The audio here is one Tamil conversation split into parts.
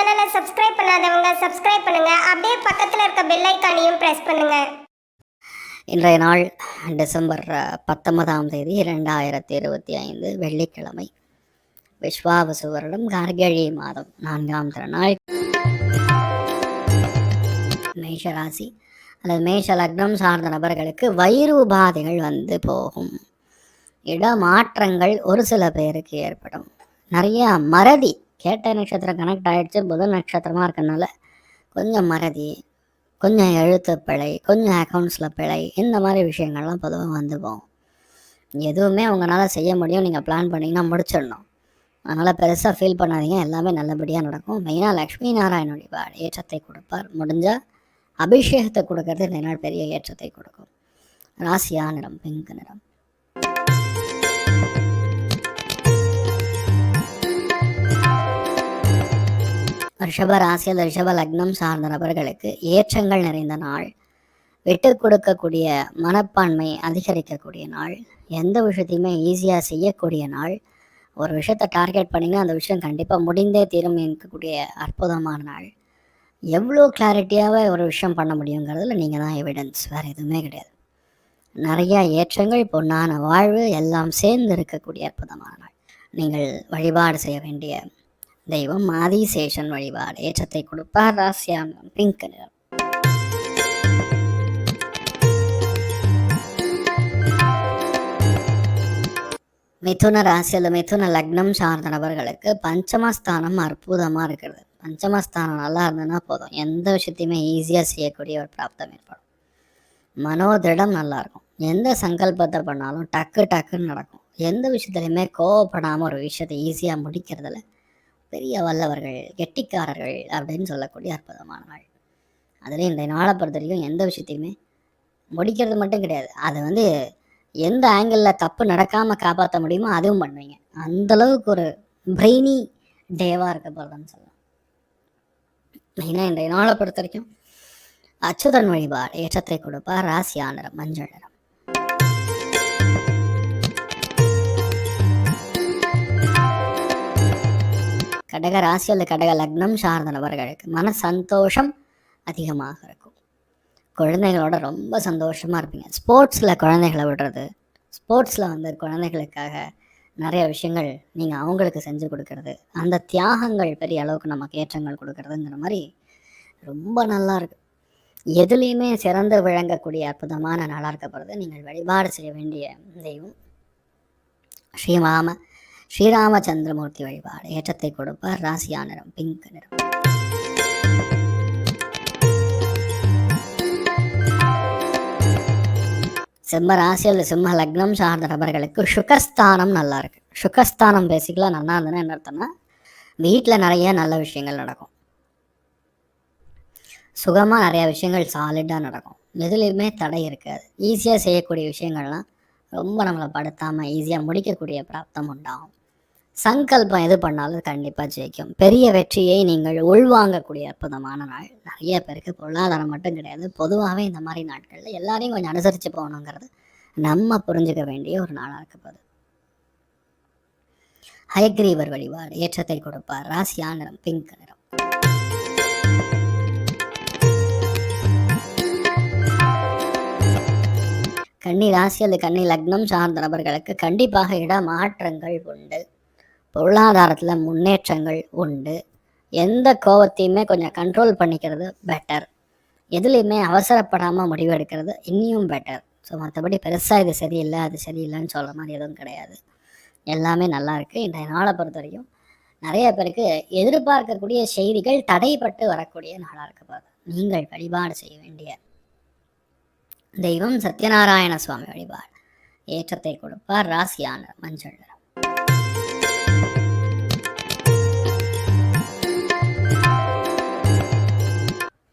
சேனலை சப்ஸ்கிரைப் பண்ணாதவங்க சப்ஸ்கிரைப் பண்ணுங்க. அப்படியே பக்கத்தில் இருக்க பெல் ஐக்கானையும் பிரஸ் பண்ணுங்க. இன்றைய நாள் டிசம்பர் பத்தொன்பதாம் தேதி இரண்டாயிரத்தி இருபத்தி ஐந்து வெள்ளிக்கிழமை. விஸ்வாவசு வருடம் கார்கழி மாதம் நான்காம் திருநாள். மேஷ ராசி அல்லது மேஷ லக்னம் சார்ந்த நபர்களுக்கு வயிறு உபாதைகள் வந்து போகும். இடமாற்றங்கள் ஒரு சில பேருக்கு ஏற்படும். நிறைய மறதி கேட்ட நட்சத்திரம் கனெக்ட் ஆகிடுச்சு புதன் நட்சத்திரமாக இருக்கனால கொஞ்சம் மறதி கொஞ்சம் எழுத்து பிழை கொஞ்சம் அக்கௌண்ட்ஸில் பிழை இந்த மாதிரி விஷயங்கள்லாம் பொதுவாக வந்து போகும். எதுவுமே உங்களால் செய்ய முடியும். நீங்கள் பிளான் பண்ணிங்கன்னா முடிச்சிடணும். அதனால் பெருசாக ஃபீல் பண்ணாதீங்க. எல்லாமே நல்லபடியாக நடக்கும். மெயினாக லக்ஷ்மி நாராயண வழிபாடு ஏற்றத்தை கொடுப்பார். முடிஞ்சால் அபிஷேகத்தை கொடுக்கறது இந்த நாள் பெரிய ஏற்றத்தை கொடுக்கும். ராசியா நிறம் பிங்க் நிறம். ரிஷப ராசியில் ரிஷப லக்னம் சார்ந்த நபர்களுக்கு ஏற்றங்கள் நிறைந்த நாள் விட்டு கொடுக்கக்கூடிய மனப்பான்மை அதிகரிக்கக்கூடிய நாள் எந்த விஷயத்தையுமே ஈஸியாக செய்யக்கூடிய நாள். ஒரு விஷயத்தை டார்கெட் பண்ணிங்கன்னா அந்த விஷயம் கண்டிப்பாக முடிந்தே தீரும் இருக்கக்கூடிய அற்புதமான நாள். எவ்வளோ கிளாரிட்டியாகவே ஒரு விஷயம் பண்ண முடியுங்கிறதுல நீங்கள் தான் எவிடன்ஸ் வேறு எதுவுமே கிடையாது. நிறையா ஏற்றங்கள் பொன்னான வாழ்வு எல்லாம் சேர்ந்து இருக்கக்கூடிய அற்புதமான நாள். நீங்கள் வழிபாடு செய்ய வேண்டிய தெய்வம் ஆதிசேஷன் வழிபாடு ஏற்றத்தை கொடுப்பார் ராசியாம் பிங்க் நிறம் மிதுன ராசி அல்லது மிதுன லக்னம் சார்ந்த நபர்களுக்கு பஞ்சமஸ்தானம் அற்புதமாக இருக்கிறது பஞ்சமஸ்தானம் நல்லா இருந்ததுன்னா போதும் எந்த விஷயத்தையுமே ஈஸியாக செய்யக்கூடிய ஒரு பிராப்தம் ஏற்படும் மனோதிடம் நல்லாயிருக்கும் எந்த சங்கல்பத்தை பண்ணாலும் டக்கு டக்குன்னு நடக்கும் எந்த விஷயத்துலையுமே கோவப்படாமல் ஒரு விஷயத்தை ஈஸியாக முடிக்கிறதில்ல பெரிய வல்லவர்கள் கெட்டிக்காரர்கள் அப்படின்னு சொல்லக்கூடிய அற்புதமான நாள் அதில் இந்த நாளை பொறுத்த வரைக்கும் எந்த விஷயத்தையுமே முடிக்கிறது மட்டும் கிடையாது. அதை வந்து எந்த ஆங்கிளில் தப்பு நடக்காமல் காப்பாற்ற முடியுமோ அதுவும் பண்ணுவீங்க. அந்த அளவுக்கு ஒரு பிரெய்னி டேவாக இருக்க போகிறதுன்னு சொல்லலாம். மெயினாக இன்றைய நாளை பொறுத்த வரைக்கும் அச்சுதன் வழிபாடு ஏற்றத்தை கொடுப்பார் ராசியா நிறம் மஞ்சள் நிறம். கடக ராசி அல்லது கடக லக்னம் சார்ந்த நபர்களுக்கு மன சந்தோஷம் அதிகமாக இருக்கும். குழந்தைகளோட ரொம்ப சந்தோஷமாக இருப்பீங்க. ஸ்போர்ட்ஸில் குழந்தைகளை விடுறது ஸ்போர்ட்ஸில் வந்து குழந்தைகளுக்காக நிறைய விஷயங்கள் நீங்கள் அவங்களுக்கு செஞ்சு கொடுக்கறது அந்த தியாகங்கள் பெரிய அளவுக்கு நமக்கு ஏற்றங்கள் கொடுக்கறதுங்கிற மாதிரி ரொம்ப நல்லா இருக்கு. எதுலேயுமே சிறந்து விளங்கக்கூடிய அற்புதமான நாளாக இருக்கப்படுறது நீங்கள் வழிபாடு செய்ய வேண்டிய தெய்வம். ஸ்ரீராம ஸ்ரீராமச்சந்திரமூர்த்தி வழிபாடு. ஏற்றத்தை கொடுப்பார் ராசியா நிறம் பிங்க் நிறம். சிம்ம ராசி அல்லது சிம்ம லக்னம் சார்ந்த நபர்களுக்கு சுகஸ்தானம் நல்லா இருக்கு. சுகஸ்தானம் பேசிக்கலாக நல்லா இருந்ததுன்னா என்ன அர்த்தம்னா வீட்டில் நிறைய நல்ல விஷயங்கள் நடக்கும். சுகமாக நிறைய விஷயங்கள் சாலிடாக நடக்கும். எதுலேயுமே தடை இருக்காது. ஈஸியாக செய்யக்கூடிய விஷயங்கள்லாம் ரொம்ப நம்மளை படுத்தாமல் ஈஸியாக முடிக்கக்கூடிய பிராப்தம் உண்டாகும். சங்கல்பம் எது பண்ணாலும் கண்டிப்பாக ஜெயிக்கும். பெரிய வெற்றியை நீங்கள் உள்வாங்கக்கூடிய அற்புதமான நாள். நிறைய பேருக்கு பொருளாதாரம் மட்டும் கிடையாது. பொதுவாகவே இந்த மாதிரி நாட்களில் எல்லாரையும் கொஞ்சம் அனுசரித்து போகணுங்கிறது நம்ம புரிஞ்சுக்க வேண்டிய ஒரு நாளாக இருக்க போகுது. ஹயக்ரீவர் வழிபாடு ஏற்றத்தை கொடுப்பார். ராசியா நிறம் பிங்க் நிறம். கன்னி ராசி அல்லது கன்னி லக்னம் சார்ந்த நபர்களுக்கு கண்டிப்பாக இட மாற்றங்கள் உண்டு. பொருளாதாரத்தில் முன்னேற்றங்கள் உண்டு. எந்த கோபத்தையுமே கொஞ்சம் கண்ட்ரோல் பண்ணிக்கிறது பெட்டர் எதுலேயுமே அவசரப்படாமல் முடிவெடுக்கிறது இன்னியும் பெட்டர் ஸோ மற்றபடி பெருசாக இது சரியில்லை அது சரியில்லைன்னு சொல்கிற மாதிரி எதுவும் கிடையாது. எல்லாமே நல்லா இருக்குது இன்றைய நாளை பொறுத்த வரைக்கும் நிறைய பேருக்கு எதிர்பார்க்கக்கூடிய செய்திகள் தடைப்பட்டு வரக்கூடிய நாளாக இருக்க போகுது நீங்கள் வழிபாடு செய்ய வேண்டிய தெய்வம் சத்யநாராயண சுவாமி வழிபாடு. ஏற்றத்தை கொடுப்பார் ராசியான மஞ்சள்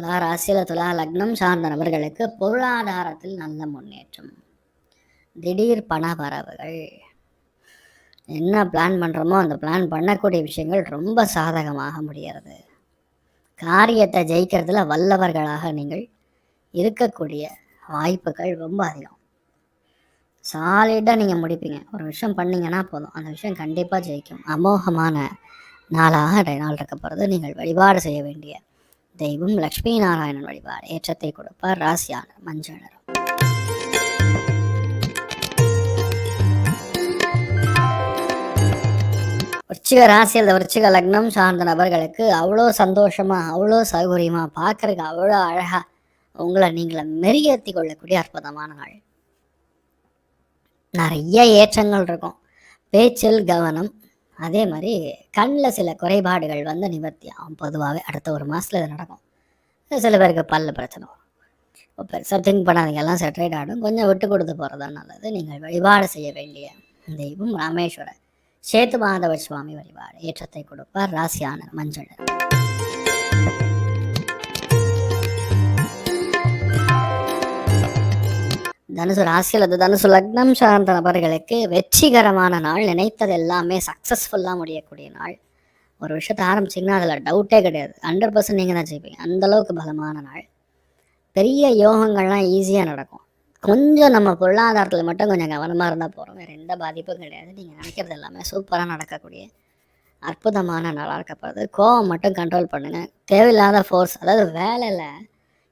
துலா ராசியில் துலா லக்னம் சார்ந்த நபர்களுக்கு பொருளாதாரத்தில் நல்ல முன்னேற்றம். திடீர் பண வரவுகள். என்ன பிளான் பண்ணுறோமோ அந்த பிளான் பண்ணக்கூடிய விஷயங்கள் ரொம்ப சாதகமாக முடிகிறது. காரியத்தை ஜெயிக்கிறதுல வல்லவர்களாக நீங்கள் இருக்கக்கூடிய வாய்ப்புகள் ரொம்ப அதிகம். சாலிடாக நீங்கள் முடிப்பீங்க. ஒரு விஷயம் பண்ணீங்கன்னா போதும். அந்த விஷயம் கண்டிப்பாக ஜெயிக்கும். அமோகமான நாளாக நாள் இருக்க போகிறது நீங்கள் வழிபாடு செய்ய வேண்டிய தெய்வம் லக்ஷ்மி நாராயணன் வழிபாடு. ஏற்றத்தை கொடுப்பார் ராசியான மஞ்சள் நிறம். விருச்சிக ராசி அந்த விருச்சிக லக்னம் சார்ந்த நபர்களுக்கு அவ்வளோ சந்தோஷமா அவ்வளோ சௌகரியமா பார்க்கறதுக்கு அவ்வளோ அழகா உங்களை நீங்களை மெருகேற்றி கொள்ளக்கூடிய அற்புதமான நாள். நிறைய ஏற்றங்கள் இருக்கும். பேச்சில் கவனம் அதே மாதிரி கண்ணில் சில குறைபாடுகள் வந்து நிவர்த்தி ஆகும் பொதுவாகவே அடுத்த ஒரு மாதத்தில் இது நடக்கும். சில பேருக்கு பல்ல பிரச்சனை வரும். இப்போ பெருசாக திங்க் பண்ணாதீங்க. எல்லாம் செட்டரேட் ஆகிடும் கொஞ்சம் விட்டு கொடுத்து போகிறது தான் நல்லது. நீங்கள் வழிபாடு செய்ய வேண்டிய தெய்வம் ராமேஸ்வரர். சேத்து மாதவ சுவாமி வழிபாடு. ஏற்றத்தை கொடுப்பார் ராசியான மஞ்சள். தனுசு ராசியில் அல்லது தனுசு லக்னம் சார்ந்த நபர்களுக்கு வெற்றிகரமான நாள். நினைத்தது எல்லாமே சக்ஸஸ்ஃபுல்லாக முடியக்கூடிய நாள். ஒரு விஷயத்தை ஆரம்பிச்சிங்கன்னா அதில் டவுட்டே கிடையாது. ஹண்ட்ரட் பர்சன்ட் நீங்கள் தான் ஜெயிப்பீங்க. அந்த அளவுக்கு பலமான நாள். பெரிய யோகங்கள்லாம் ஈஸியாக நடக்கும். கொஞ்சம் நம்ம பொருளாதாரத்தில் மட்டும் கொஞ்சம் கவனமாக இருந்தால் போகிறோம் வேறு எந்த பாதிப்பும் கிடையாது. நீங்கள் நினைக்கிறது எல்லாமே சூப்பராக நடக்கக்கூடிய அற்புதமான நாளாக இருக்கப்படுது கோவம் மட்டும் கண்ட்ரோல் பண்ணுங்கள் தேவையில்லாத ஃபோர்ஸ் அதாவது வேலையில்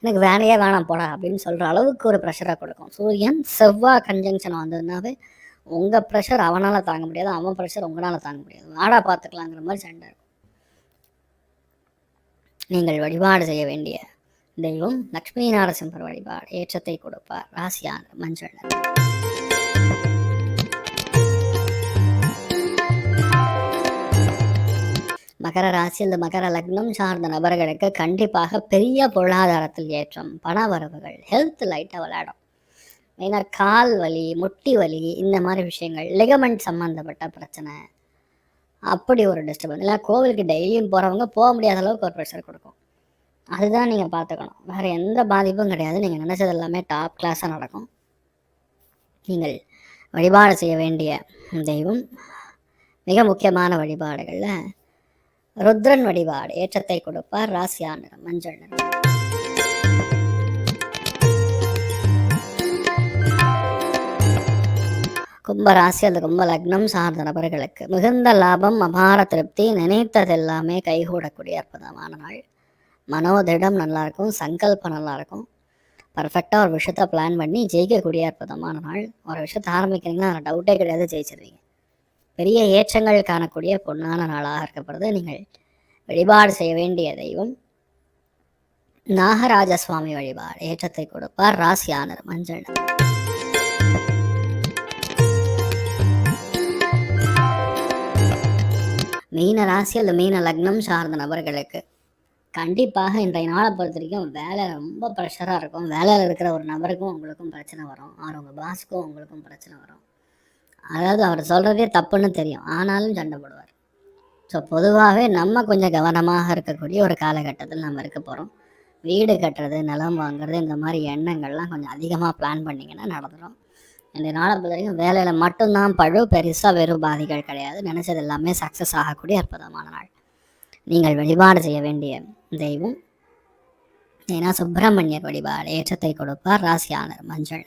எனக்கு வேலையே வேணாம் போடா அப்படின்னு சொல்கிற அளவுக்கு ஒரு ப்ரெஷரை கொடுக்கும். சூரியன் செவ்வாய் கன்ஜங்ஷன் வந்ததுனாவே உங்கள் ப்ரெஷர் அவனால் தாங்க முடியாது அவன் ப்ரெஷர் உங்களால் தாங்க முடியாது. வாடா பார்த்துக்கலாங்கிற மாதிரி சண்டை இருக்கும். நீங்கள் வழிபாடு செய்ய வேண்டிய தெய்வம் லக்ஷ்மி நாரசிம்மர் வழிபாடு ஏற்றத்தை கொடுப்பார். ராசியான மஞ்சள். மகர ராசி இந்த மகர லக்னம் சார்ந்த நபர்களுக்கு கண்டிப்பாக பெரிய பொருளாதாரத்தில் ஏற்றம் பண வரவுகள் ஹெல்த் லைட்டாக விளையாடும். மெயினாக கால் வலி முட்டி வலி இந்த மாதிரி விஷயங்கள் லிகமெண்ட் சம்மந்தப்பட்ட பிரச்சனை. அப்படி ஒரு டிஸ்டர்பன்ஸ் இல்லை கோவிலுக்கு டெய்லியும் போகிறவங்க போக முடியாத அளவுக்கு ஒரு ப்ரெஷர் கொடுக்கும். அதுதான் நீங்கள் பார்த்துக்கணும். வேறு எந்த பாதிப்பும் கிடையாது. நீங்கள் நினச்சது எல்லாமே டாப் கிளாஸாக நடக்கும். நீங்கள் வழிபாடு செய்ய வேண்டிய தெய்வம். மிக முக்கியமான வழிபாடுகளில் ருத்ரன் வழிபாடு ஏற்றத்தை கொடுப்பார் ராசியான நிறம், மஞ்சள் நிறம் கும்பராசி அந்த கும்ப லக்னம் சார்ந்த நபர்களுக்கு மிகுந்த லாபம் அபார திருப்தி நினைத்ததெல்லாமே கைகூடக்கூடிய அற்புதமான நாள். மனோதிடம் நல்லா இருக்கும் சங்கல்பம் நல்லா இருக்கும் பர்ஃபெக்டாக ஒரு விஷயத்த பிளான் பண்ணி ஜெயிக்கக்கூடிய அற்புதமான நாள். ஒரு விஷயத்தை ஆரம்பிக்கிறீங்கன்னா அதில் டவுட்டே கிடையாது ஜெயிச்சிருவீங்க. பெரிய ஏற்றங்கள் காணக்கூடிய பொன்னான நாளாக இருக்கப்படுது. நீங்கள் வழிபாடு செய்ய வேண்டிய தெய்வம் நாகராஜ சுவாமி வழிபாடு. ஏற்றத்தை கொடுப்பார் ராசியானர் மஞ்சள் மீன ராசி அல்லது மீன லக்னம் சார்ந்த நபர்களுக்கு கண்டிப்பாக இன்றைய நாளை பொறுத்த வரைக்கும் வேலை ரொம்ப ப்ரெஷராக இருக்கும். வேலையில் இருக்கிற ஒரு நபருக்கும் உங்களுக்கும் பிரச்சனை வரும். அவர் உங்கள் பாஸுக்கும் உங்களுக்கும் பிரச்சனை வரும். அதாவது அவர் சொல்கிறதே தப்புன்னு தெரியும். ஆனாலும் சண்டை போடுவார். ஸோ பொதுவாகவே நம்ம கொஞ்சம் கவனமாக இருக்கக்கூடிய ஒரு காலகட்டத்தில் நம்ம இருக்க போகிறோம் வீடு கட்டுறது நிலம் வாங்குறது இந்த மாதிரி எண்ணங்கள்லாம் கொஞ்சம் அதிகமாக பிளான் பண்ணிங்கன்னா நடந்துடும் இந்த நாளை பொறுத்த வரைக்கும் வேலையில் மட்டும்தான் பழு பெருசாக வெறும் பாதிகள் கிடையாது. நினச்சது எல்லாமே சக்ஸஸ் ஆகக்கூடிய அற்புதமான நாள். நீங்கள் வழிபாடு செய்ய வேண்டிய தெய்வம். ஏன்னா சுப்பிரமணியர் வழிபாடு ஏற்றத்தை கொடுப்பார் ராசியானர் மஞ்சள்.